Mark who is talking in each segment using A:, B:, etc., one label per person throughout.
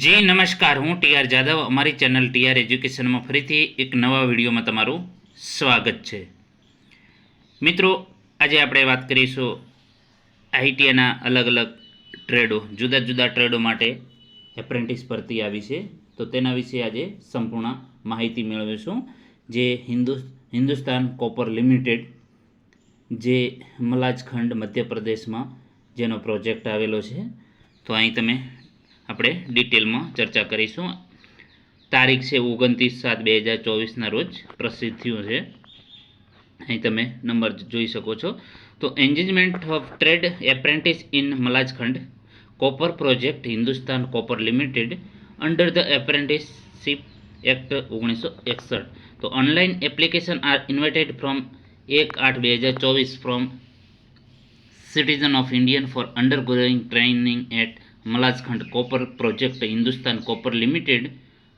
A: જી, નમસ્કાર. હું ટીઆર જાદવ. અમારી ચેનલ ટીઆર એજ્યુકેશનમાં ફરીથી એક નવા વિડીયોમાં તમારું સ્વાગત છે. મિત્રો, આજે આપણે વાત કરીશું આઈટીઆઈના અલગ અલગ ટ્રેડો જુદા જુદા ટ્રેડો માટે એપ્રેન્ટિસ ભરતી આવી છે. તો તેના વિશે આજે સંપૂર્ણ માહિતી મેળવીશું. જે હિન્દુ, હિન્દુસ્તાન કોપર લિમિટેડ, જે મલાજખંડ મધ્યપ્રદેશમાં જેનો પ્રોજેક્ટ આવેલો છે. તો અહીં તમે આપણે ડિટેલમાં ચર્ચા કરીશું. તારીખ છે ઓગણત્રીસ સાત બે હજાર ચોવીસના રોજ પ્રસિદ્ધ થયું છે. અહીં તમે નંબર જોઈ શકો છો. તો engagement of trade apprentice in Malajkhand copper project Hindustan copper limited under the apprenticeship act ઓગણીસો એકસઠ. તો online application are invited from એક આઠ બે હજાર ચોવીસ from citizen of Indian for undergoing training at Malazkhand copper project Hindustan copper limited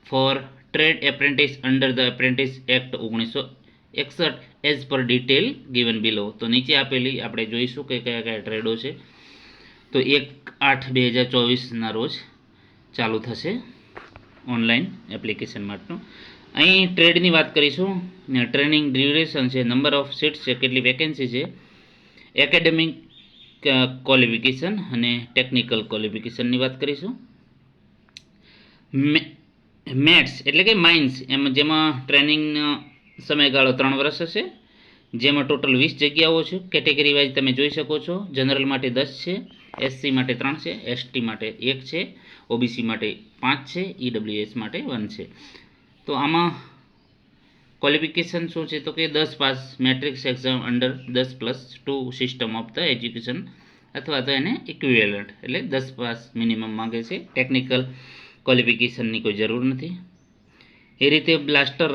A: for trade apprentice under the apprentice act ઓગણીસો એકસઠ as per detail given below તો નીચે આપેલી આપણે જોઈશું કે કયા કયા ટ્રેડો છે. તો એક આઠ બે હજાર ચોવીસના રોજ ચાલુ થશે ઓનલાઈન એપ્લિકેશન માટેનું. અહીં ટ્રેડની વાત કરીશું. ટ્રેનિંગ ડ્યુરેશન છે નંબર ઓફ સીટ્સ છે, કેટલી વેકેન્સી છે. એકેડેમિક ક્વોલિફિકેશન અને ટેકનિકલ ક્વોલિફિકેશનની વાત કરીશું. મેથ્સ એટલે કે માઇન્સ એમ જેમાં ટ્રેનિંગનો સમયગાળો ત્રણ વર્ષ હશે, જેમાં ટોટલ વીસ જગ્યાઓ છે. કેટેગરી વાઇઝ તમે જોઈ શકો છો. જનરલ માટે દસ છે એસસી માટે ત્રણ છે એસટી માટે એક છે ઓબીસી માટે પાંચ છે ઈડબ્લ્યુએસ માટે વન છે. તો આમાં ક્વોલિફિકેશન શું છે? તો કે દસ પાસ મેટ્રિક્સ એક્ઝામ અંડર દસ plus two system of the education અથવા તો એને ઇક્વિવેલન્ટ એટલે દસ પાસ મિનિમમ માંગે છે. ટેકનિકલ ક્વોલિફિકેશનની કોઈ જરૂર નથી. એ રીતે બ્લાસ્ટર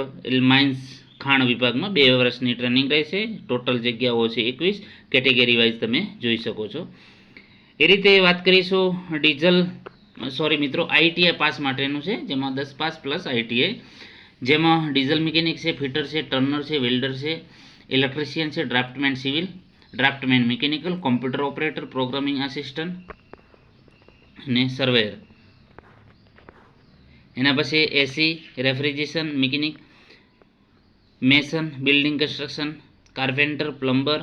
A: માઇન્સ ખાણ વિભાગમાં બે વર્ષની ટ્રેનિંગ રહેશે. ટોટલ જગ્યાઓ છે એકવીસ. કેટેગરી વાઇઝ તમે જોઈ શકો છો. એ રીતે વાત કરીશું ડીઝલ સોરી મિત્રો આઈટીઆઈ પાસ માટેનું છે, જેમાં દસ પાસ પ્લસ આઈટીઆઈ જેમાં ડીઝલ મિકેનિક છે, ફિટર છે, ટર્નર છે, વેલ્ડર છે, ઇલેક્ટ્રિશિયન છે, draftsman civil, draftsman mechanical, computer operator, programming assistant ને સર્વેયર. એના પછી AC refrigeration, mechanic, mason, building construction, carpenter, plumber,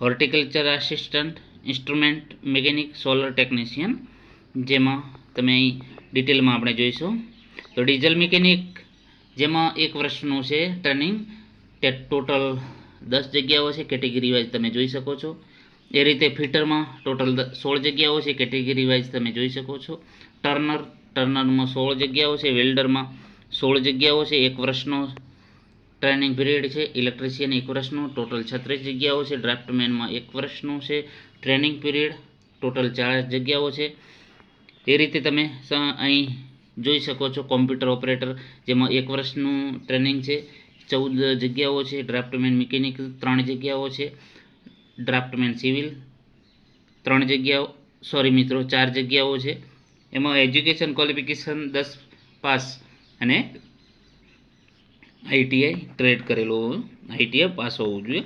A: horticulture assistant instrument mechanic, solar technician, જેમાં તમે અહીં ડિટેલમાં આપણે જોઈશું. તો ડીઝલ મિકેનિક જેમાં એક વર્ષનું છે ટ્રેનિંગ. ટોટલ દસ જગ્યાઓ છે, કેટેગરી વાઇઝ તમે જોઈ શકો છો. એ રીતે ફિટરમાં ટોટલ સોળ જગ્યાઓ છે, કેટેગરી વાઇઝ તમે જોઈ શકો છો. ટર્નર, ટર્નરમાં સોળ જગ્યાઓ છે, વેલ્ડરમાં સોળ જગ્યાઓ છે, એક વર્ષનો ટ્રેનિંગ પીરિયડ છે, ઇલેક્ટ્રિશિયન એક વર્ષનું, ટોટલ છત્રીસ જગ્યાઓ છે, ડ્રાફ્ટમેનમાં એક વર્ષનું છે, ટ્રેનિંગ પીરિયડ, ટોટલ ચાર જગ્યાઓ છે. એ રીતે તમે અહીં જોઈ શકો છો કોમ્પ્યુટર ઓપરેટર જેમાં એક વર્ષનું ટ્રેનિંગ છે. ચૌદ જગ્યાઓ છે ડ્રાફ્ટમેન મિકેનિક ત્રણ જગ્યાઓ છે ડ્રાફ્ટમેન સિવિલ ત્રણ જગ્યાઓ સોરી મિત્રો, ચાર જગ્યાઓ છે. એમાં એજ્યુકેશન ક્વોલિફિકેશન દસ પાસ અને આઈટીઆઈ ટ્રેડ કરેલો આઈટીઆઈ પાસ હોવું જોઈએ.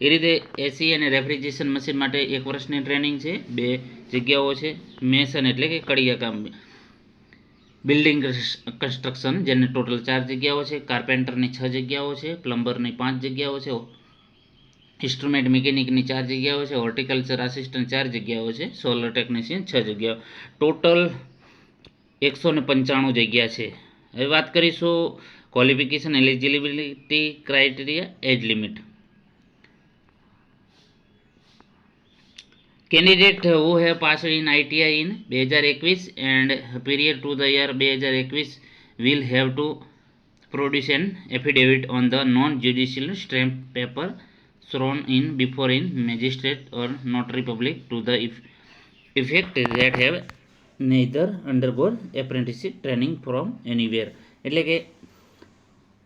A: એ રીતે એસી અને રેફ્રિજરેશન મશીન માટે એક વર્ષની ટ્રેનિંગ છે, બે જગ્યાઓ છે મેસન એટલે કે કડિયા કામ બિલ્ડિંગ કન્સ્ટ્રક્શન, જેને ટોટલ ચાર જગ્યાઓ છે, કાર્પેન્ટરની છ જગ્યાઓ છે, પ્લમ્બરની પાંચ જગ્યાઓ છે, ઇન્સ્ટ્રુમેન્ટ મિકેનિકની ચાર જગ્યાઓ છે, હોર્ટિકલ્ચર આસિસ્ટન્ટ ચાર જગ્યાઓ છે, સોલર ટેકનિશિયન છ જગ્યાઓ. ટોટલ એકસો ને પંચાણું જગ્યા છે. હવે વાત કરીશું qualification, eligibility criteria, age limit. Candidate who have passed in ITI in 2021 and period to the year 2021 will have to produce an affidavit on the non-judicial stamp paper sworn in before in magistrate or notary public the eff- effect that have neither undergone apprenticeship training from anywhere એટલે કે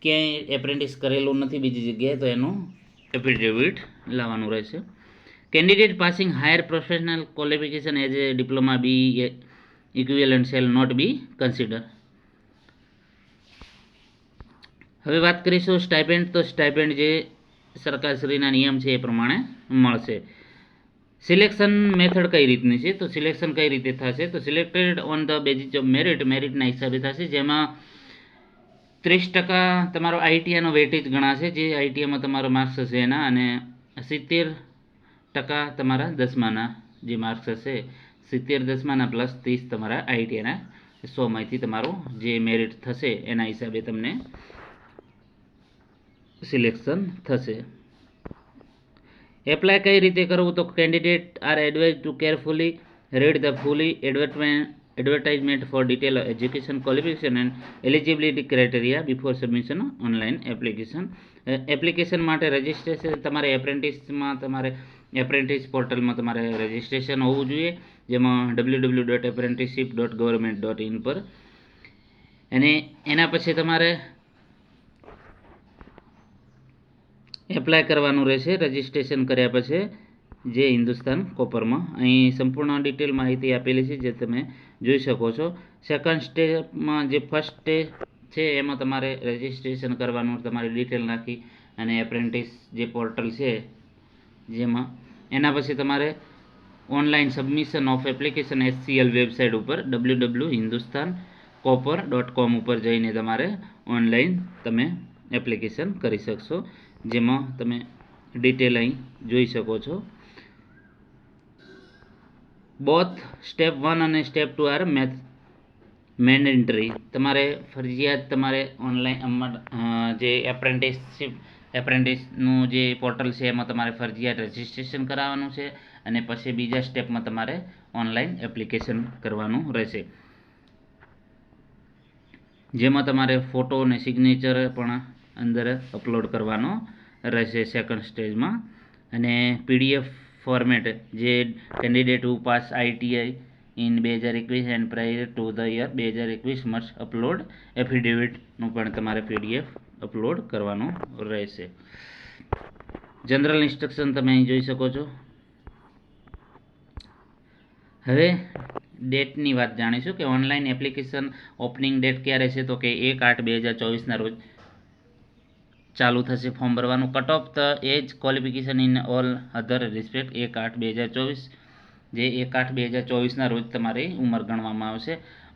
A: ક્યાંય apprentice કરેલું નથી બીજી જગ્યાએ તો એનું affidavit લાવવાનું રહેશે candidate passing higher professional qualification as a diploma be equivalent shall not be considered. હવે વાત કરીશું સ્ટાઇપેન્ડ તો સ્ટાઇપેન્ડ જે સરકારશ્રીના નિયમ છે એ પ્રમાણે મળશે. સિલેક્શન મેથડ કઈ રીતની છે? તો સિલેક્શન કઈ રીતે થશે? તો selected on the basis of merit મેરિટના હિસાબે થશે. જેમાં ત્રીસ ટકા તમારો આઈટીઆઈનો વેટેજ ગણાશે. જે આઈટીઆઈમાં તમારો માર્ક્સ હશે એના. અને સિત્તેર ટકા તમારા દસમાના જે માર્ક્સ હશે, સિત્તેર દસમાના પ્લસ ત્રીસ તમારા આઈટીઆઈના સોમાંથી તમારું જે મેરિટ થશે, એના હિસાબે તમને સિલેક્શન થશે. એપ્લાય કઈ રીતે કરવું? તો candidate are advise to carefully read the fully advertment advertisement for detail education qualification and eligibility criteria before submission online application application માટે રજિસ્ટ્રેશન તમારે એપ્રેન્ટિસમાં તમારે એપ્રેન્ટિસ પોર્ટલમાં તમારે રજિસ્ટ્રેશન હોવું જોઈએ, જેમાં W W dot apprenticeship dot government dot in પર. અને એના પછી તમારે એપ્લાય કરવાનું રહેશે રજિસ્ટ્રેશન કર્યા પછી જે હિન્દુસ્તાન કોપરમાં. અહીં સંપૂર્ણ ડિટેલ માહિતી આપેલી છે, જે તમે જોઈ શકો છો. સેકન્ડ સ્ટેપમાં જે ફર્સ્ટ સ્ટેપ છે, એમાં તમારે રજિસ્ટ્રેશન કરવાનું, તમારી ડિટેલ નાખી અને એપ્રેન્ટિસ જે પોર્ટલ છે, જેમાં એના પછી તમારે online submission of application SCL website ઉપર W W Hindustan copper dot com ઉપર જઈને તમારે ઓનલાઈન તમે એપ્લિકેશન કરી શકશો, જેમાં તમે ડિટેલ અહીં જોઈ શકો છો. બોથ સ્ટેપ વન અને સ્ટેપ ટુ આર મેથ મેન્ડેટરી તમારે ફરજિયાત તમારે ઓનલાઈન જે એપ્રેન્ટિસશીપ એપ્રેન્ટિસનું જે પોર્ટલ છે, એમાં તમારે ફરજિયાત રજિસ્ટ્રેશન કરાવવાનું છે અને પછી બીજા સ્ટેપમાં તમારે ઓનલાઈન એપ્લિકેશન કરવાનું રહેશે. જેમાં તમારે ફોટો અને સિગ્નેચર પણ અંદર અપલોડ કરવાનો રહેશે સેકન્ડ સ્ટેજમાં અને પીડીએફ ફોર્મેટ જે candidate who pass ITI in બે હજાર એકવીસ and prior to the year બે હજાર એકવીસ મસ્ટ અપલોડ એફિડેવિટનું પણ તમારે પીડીએફ અપલોડ કરવાનું રહેશે. જનરલ ઇન્સ્ટ્રક્શન તમે અહીં જોઈ શકો છો. હવે ડેટની વાત જાણીશું કે ઓનલાઈન એપ્લિકેશન ઓપનિંગ ડેટ ક્યારે છે તો કે એક આઠ બે હજાર ચોવીસના રોજ ચાલુ થશે ફોર્મ ભરવાનું. Cut off the age qualification in all other respect એક આઠ બે હજાર ચોવીસ, જે એક આઠ બે હજાર ચોવીસના રોજ તમારી ઉંમર ગણવામાં આવશે.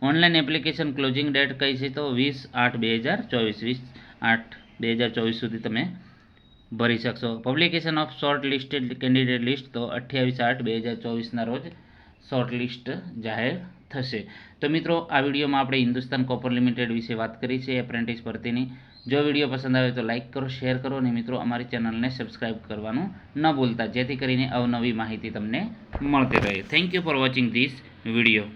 A: ઓનલાઈન એપ્લિકેશન ક્લોઝિંગ ડેટ કઈ છે તો વીસ આઠ બે હજાર ચોવીસ, વીસ આઠ, બે હજાર ચોવીસ સુધી તમે ભરી શકશો. Publication of short listed candidate list તો અઠ્યાવીસ આઠ, બે હજાર ચોવીસના રોજ શોર્ટ લિસ્ટ જાહેર થશે. તો મિત્રો, આ વિડીયોમાં આપણે હિન્દુસ્તાન કોપર લિમિટેડ વિશે વાત કરી છે એપ્રેન્ટિસ ભરતીની. જો વીડિયો પસંદ આવે તો લાઇક કરો શેર કરો અને મિત્રો, અમારી ચેનલને સબસ્ક્રાઇબ કરવાનું ન ભૂલતા, જેથી કરીને અવનવી માહિતી તમને મળતી રહે. Thank you for watching this video